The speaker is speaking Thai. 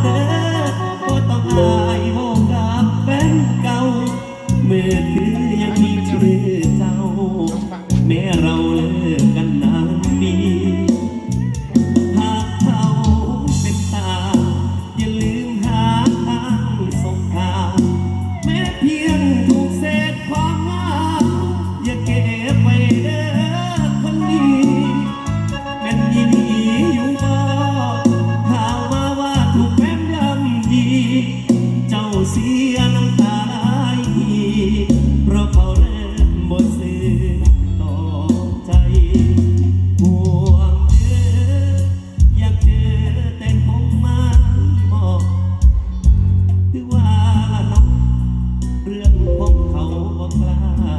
เด้อบ่ต้องอายโมกับแฟนเก่าเมื่อ เจ้าเสียน้ำตาอีกเพราะเขาเริ่มบ่ซื้อต่อใจห่วงเธออยากเจอแต่คงไม่บอกคือว่าน้องเรื่องของเขาบ่กล้า